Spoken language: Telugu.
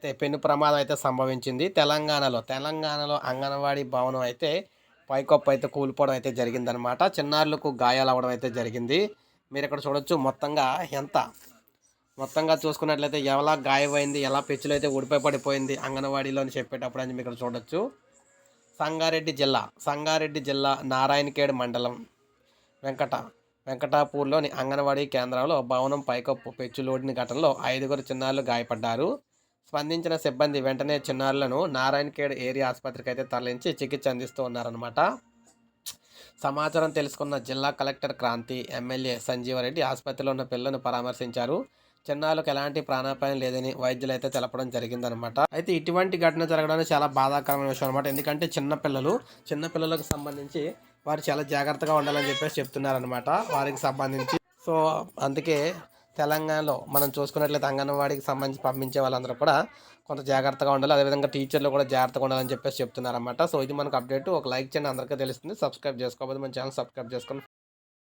అయితే పెను ప్రమాదం అయితే సంభవించింది. తెలంగాణలో తెలంగాణలో అంగన్వాడీ భవనం అయితే పైకప్పు అయితే కూలిపోవడం అయితే జరిగిందనమాట చిన్నారులకు గాయాలు అవ్వడం అయితే జరిగింది. మీరు ఇక్కడ చూడొచ్చు మొత్తంగా ఎంత మొత్తంగా చూసుకున్నట్లయితే ఎలా గాయమైంది ఎలా పెచ్చులు అయితే ఊడిపోయి పడిపోయింది అంగన్వాడీలో అని చెప్పేటప్పుడు అని మీరు ఇక్కడ చూడొచ్చు. సంగారెడ్డి జిల్లా సంగారెడ్డి జిల్లా నారాయణఖేడ్ మండలం వెంకట వెంకటాపూర్లోని అంగన్వాడీ కేంద్రంలో భవనం పైకప్పు పెచ్చులోడిన ఘటనలో ఐదుగురు చిన్నారులు గాయపడ్డారు. స్పందించిన సిబ్బంది వెంటనే చిన్నారులను నారాయణఖేడ్ ఏరియా ఆసుపత్రికి అయితే తరలించి చికిత్స అందిస్తూ ఉన్నారనమాట సమాచారం తెలుసుకున్న జిల్లా కలెక్టర్ క్రాంతి ఎమ్మెల్యే సంజీవరెడ్డి ఆసుపత్రిలో ఉన్న పిల్లలను పరామర్శించారు. చిన్నారులకు ఎలాంటి ప్రాణాపాయం లేదని వైద్యులు అయితే తెలపడం జరిగిందనమాట అయితే ఇటువంటి ఘటన జరగడానికి చాలా బాధాకరమైన విషయం అనమాట ఎందుకంటే చిన్నపిల్లలు చిన్నపిల్లలకు సంబంధించి వారు చాలా జాగ్రత్తగా ఉండాలని చెప్పేసి చెప్తున్నారనమాట వారికి సంబంధించి. సో అందుకే తెలంగాణలో మనం చూసుకున్నట్లయితే అంగన్వాడికి సంబంధించి పంపించే వాళ్ళందరూ కూడా కొంత జాగ్రత్తగా ఉండాలి. అదేవిధంగా టీచర్లు కూడా జాగ్రత్తగా ఉండాలని చెప్పేసి చెప్తున్నారన్నమాట. సో ఇది మనకు అప్డేట్. ఒక లైక్ చేయండి. అందరికీ తెలుస్తుంది. సబ్స్క్రైబ్ చేసుకోకపోతే మన ఛానల్ సబ్స్క్రైబ్ చేసుకొని